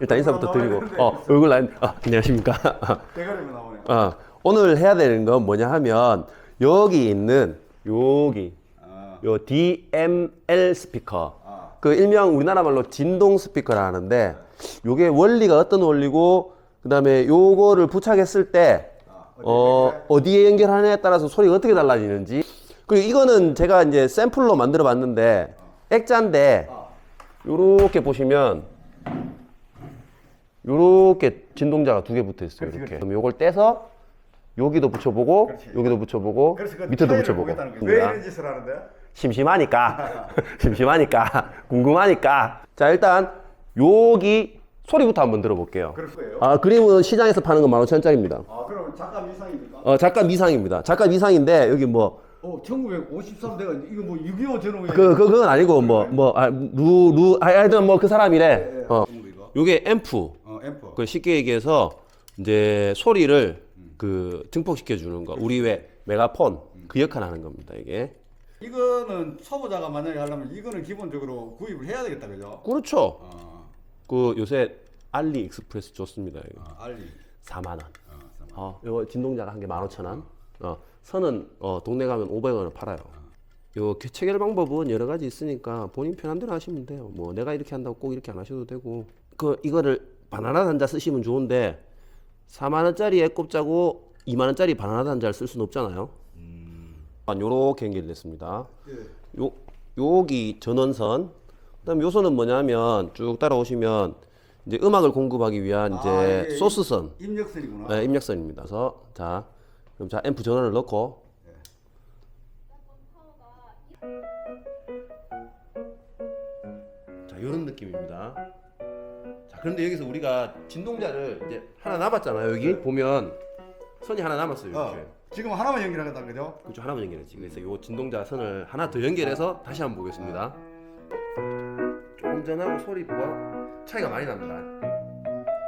일단 인사부터 드리고. 어 얼굴 라인 아, 안녕하십니까? 대가리만 나오네. 어, 오늘 해야 되는 건 뭐냐 하면 여기 있는 여기 아, 요 DML 스피커. 아. 그 일명 우리나라 말로 진동 스피커라 하는데 요게 원리가 어떤 원리고 그 다음에 요거를 부착했을 때 아, 어, 어디에 연결하느냐에 따라서 소리가 어떻게 달라지는지. 그리고 이거는 제가 이제 샘플로 만들어 봤는데 액자인데 아. 요렇게 보시면 요렇게 진동자가 두 개 붙어 있어요 그렇지, 이렇게 그렇지. 그럼 요걸 떼서 여기도 붙여보고 그렇지. 여기도 붙여보고 그래서 그 밑에도 차이를 붙여보고 보겠다는 거지. 왜 이런 짓을 하는데? 심심하니까 심심하니까 궁금하니까 자 일단 여기 소리부터 한번 들어볼게요 그럴 거예요. 아 그림은 시장에서 파는 건 15,000원짜리입니다 아, 그럼 잠깐 이상입니까? 어 작가 미상입니다 작가 미상인데 여기 뭐 어, 1953대가 이거 뭐 6.25 전후에 그, 그, 그건 아니고, 뭐, 뭐, 아, 루, 루, 아, 하여튼 뭐 그 사람이래. 예, 어. 이거? 요게 앰프. 어, 앰프. 그 쉽게 얘기해서, 이제 소리를 그 증폭시켜 주는 거. 우리 왜 메가폰. 그 역할을 하는 겁니다, 이게. 이거는 초보자가 만약에 하려면 이거는 기본적으로 구입을 해야 되겠다, 그죠? 그렇죠. 어, 그 요새 알리 익스프레스 좋습니다, 이거. 어, 알리. 4만 원. 어, 잠깐만. 어, 이거 진동자가 한 개 15,000원. 어, 선은, 어, 동네 가면 500원을 팔아요. 요 개- 체결 방법은 여러 가지 있으니까 본인 편한 대로 하시면 돼요. 뭐 내가 이렇게 한다고 꼭 이렇게 안 하셔도 되고 그 이거를 바나나 단자 쓰시면 좋은데 4만 원짜리에 꼽자고 2만 원짜리 바나나 단자를 쓸 수는 없잖아요. 한 요렇게 연결됐습니다. 예. 요 여기 전원선. 그다음 요선은 뭐냐면 쭉 따라오시면 이제 음악을 공급하기 위한 이제 아, 이게 소스선. 입력선이구나. 네, 입력선입니다. 그래서 자, 그럼 자 앰프 전원을 넣고 자, 이런 느낌입니다. 자, 그런데 여기서 우리가 진동자를 이제 하나 남았잖아요. 여기 보면 선이 하나 남았어요. 이렇게. 어, 지금 하나만 연결하겠다는 거죠? 그죠 하나만 연결했지. 그래서 요 진동자 선을 하나 더 연결해서 다시 한번 보겠습니다. 조금 전하고 소리와 차이가 많이 납니다.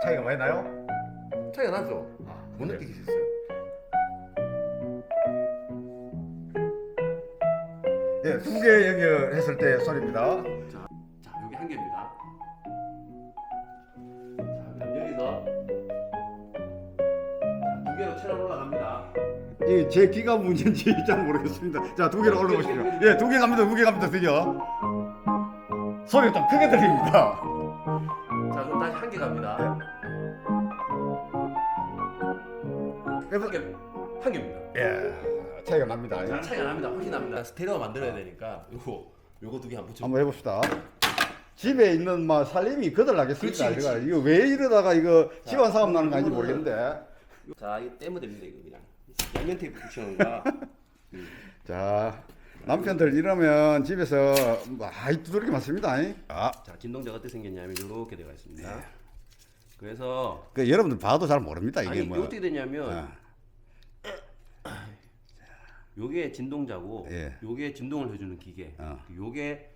차이가 많이 나요? 차이가 나죠? 못 그래. 느끼겠어요? 예, 두 개 연결했을 때 소리입니다. 자, 자 여기 한 개입니다. 7월 올라갑니다. 예, 제 귀가 문제인지 잘 모르겠습니다. 자, 두 개로 올라오시죠. 예, 두 개 갑니다. 두 개 갑니다. 드디어. 소리 좀 크게 들립니다. 자, 그럼 다시 한 개 갑니다. 한 개, 한 개입니다. 예, 차이가 납니다. 자, 차이가 납니다. 훨씬 납니다. 스테레오 만들어야 되니까 요거 요거 두 개 안 붙여. 한번 해봅시다. 집에 있는 막 살림이 그들 나겠습니다. 그렇지, 그렇지. 그러니까 이거 왜 이러다가 이거 집안 사업 나는 건지 음, 모르겠는데. 자, 이거 떼면 됩니다. 이거 그냥 양면 테이프 붙이는 거야. 자, 남편들 이러면 집에서 많이 두드리기 많습니다. 아, 자, 진동자가 어떻게 생겼냐면 이렇게 되어 있습니다. 그래서 그 여러분들 봐도 잘 모릅니다. 이게 아니 뭐. 이게 어떻게 되냐면 아, 요게 진동자고 예. 요게 진동을 해주는 기계 어. 요게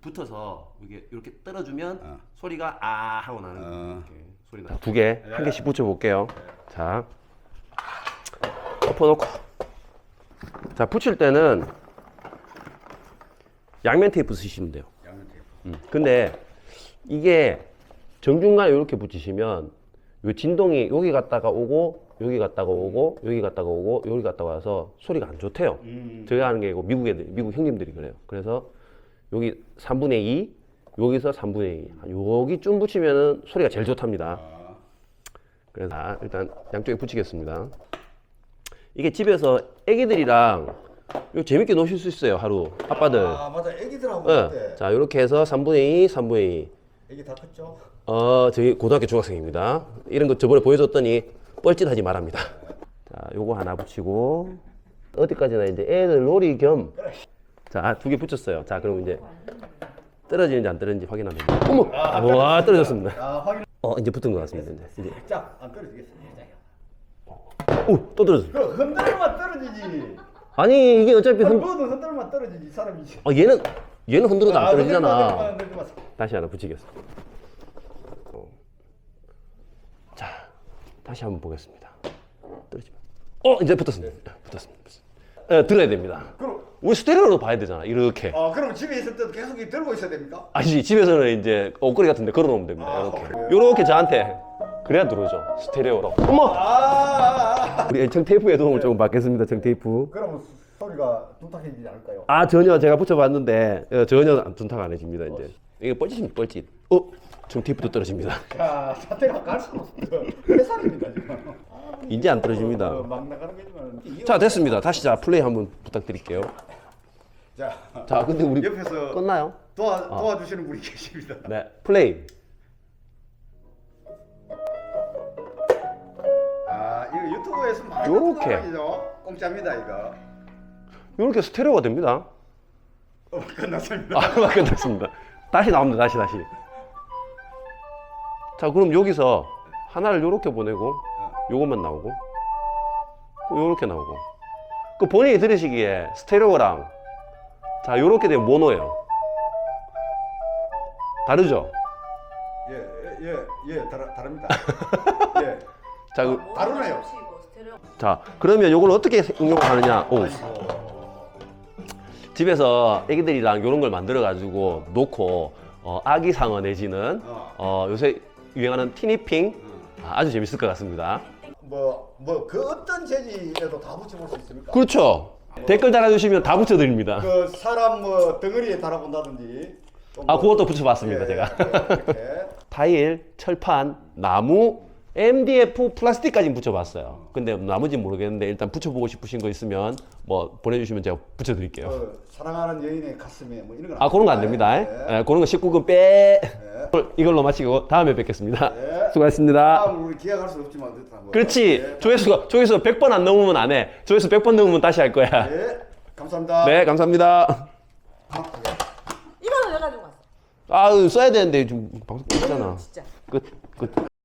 붙어서 요게 이렇게 떨어주면 어. 소리가 아 하고 나는 어. 이렇게 소리가 두개 한 개씩 붙여볼게요 자 덮어놓고 자 붙일 때는 양면 테이프 쓰시면 돼요 양면 테이프. 음. 근데 이게 정중간에 이렇게 붙이시면 요 진동이 여기 갔다가 오고 여기 갔다가 오고 여기 갔다가 오고 여기 갔다가 와서 소리가 안 좋대요. 제가 하는 게 이거 미국 애들, 미국 형님들이 그래요. 그래서 여기 3분의 2, 여기서 3분의 2, 여기쯤 붙이면은 소리가 제일 좋답니다. 아, 그래서 자, 일단 양쪽에 붙이겠습니다. 이게 집에서 애기들이랑 이거 재밌게 노실 수 있어요 하루 아빠들. 아, 맞아. 애기들하고 네. 그때 자 이렇게 해서 3분의 2, 3분의 2. 애기 다 컸죠? 어, 저희 고등학교 중학생입니다. 이런 거 저번에 보여줬더니 뻘짓하지 말랍니다. 자, 요거 하나 붙이고 어디까지나 이제 애들 놀이 겸. 자, 두 개 붙였어요. 자, 그럼 이제 떨어지는지 안 떨어지는지 확인하면 됩니다. 어머, 와 떨어졌습니다. 아, 확인. 어, 이제 붙은 것 같습니다. 이제, 이제. 짝, 안 떨어지겠습니다. 오, 또 떨어졌어. 그 흔들만 떨어지지. 아니 이게 어차피 흔, 뭐든 흔들만 떨어지지 사람이지. 어, 얘는 얘는 흔들어도 안 떨어지잖아. 흔들만, 흔들만, 흔들만. 다시 하나 붙이겠습니다. 어. 자, 다시 한번 보겠습니다. 떨어지면. 어, 이제 붙었습니다. 붙었습니다. 붙었습니다. 예, 들어야 됩니다. 그럼 우리 스테레오로 봐야 되잖아. 이렇게. 아 그럼 집에 있을 때도 계속 이 들고 있어야 됩니까? 아니지 집에서는 이제 옷걸이 같은 데 걸어놓으면 됩니다. 아, 이렇게. 그래요? 요렇게 저한테 그래야 들어오죠. 스테레오로. 어머. 아, 아, 아. 우리 정테이프의 도움을 조금 받겠습니다. 정테이프. 그럼 소리가 둔탁해지지 않을까요? 아 전혀 제가 붙여봤는데 어, 전혀 안- 둔탁 안 해집니다. 이제 이게 뻘짓입니다. 뻘짓. 어? 정테이프도 떨어집니다. 자 사태가 갈수록. 회사입니다 지금. 이제 안 떨어집니다. 어, 막 나가는 거지만. 자 됐습니다. 다시 자 플레이 한번 부탁드릴게요. 자 자 근데 우리 옆에서 끝나요? 도와 도와주시는 분이 계십니다. 네 플레이. 아 이거 유튜브에서 많이 요렇게. 죠 공짜입니다 이거. 이렇게 스테레오가 됩니다. 어, 끝났습니다. 아, 끝났습니다. 다시 나옵니다. 다시 다시. 자, 그럼 여기서 하나를 요렇게 보내고 요것만 나오고 요렇게 나오고 그 본인이 들으시기에 스테레오랑 자, 요렇게 되면 모노예요. 다르죠? 예예예 예, 예, 다르, 다릅니다. 예. 자, 그, 다르네요. 자, 그러면 요걸 어떻게 응용을 하느냐? 오. 집에서 애기들이랑 요런 걸 만들어 가지고 놓고 어, 아기 상어 내지는 어, 요새 유행하는 티니핑 아, 아주 재밌을 것 같습니다. 뭐 뭐 그 어떤 재질에도 다 붙여볼 수 있습니까? 그렇죠. 댓글 달아주시면 다 붙여드립니다. 그 사람 뭐 덩어리에 달아본다든지. 또 아, 뭐- 그것도 붙여봤습니다, 예, 제가. 예, 이렇게. 타일, 철판, 나무, MDF 플라스틱까지 붙여봤어요. 근데 나머지 모르겠는데 일단 붙여보고 싶으신 거 있으면 뭐 보내주시면 제가 붙여드릴게요. 그 사랑하는 여인의 가슴에 뭐 이런 건 아, 그런 거 안 됩니다. 예. 예, 그런 거 19금 빼. 이걸로 마치고 다음에 뵙겠습니다. 예. 수고하셨습니다. 다음 우리 기약할 수 없지만 뭐. 그렇지. 예. 조회수가, 조회수 100번 안 넘으면 안 해. 조회수 100번 넘으면 다시 할 거야. 예. 감사합니다. 네, 감사합니다. 이거는 왜 가지고 왔어? 아, 써야 되는데 좀 방송 끝잖아. 진짜. 끝, 끝.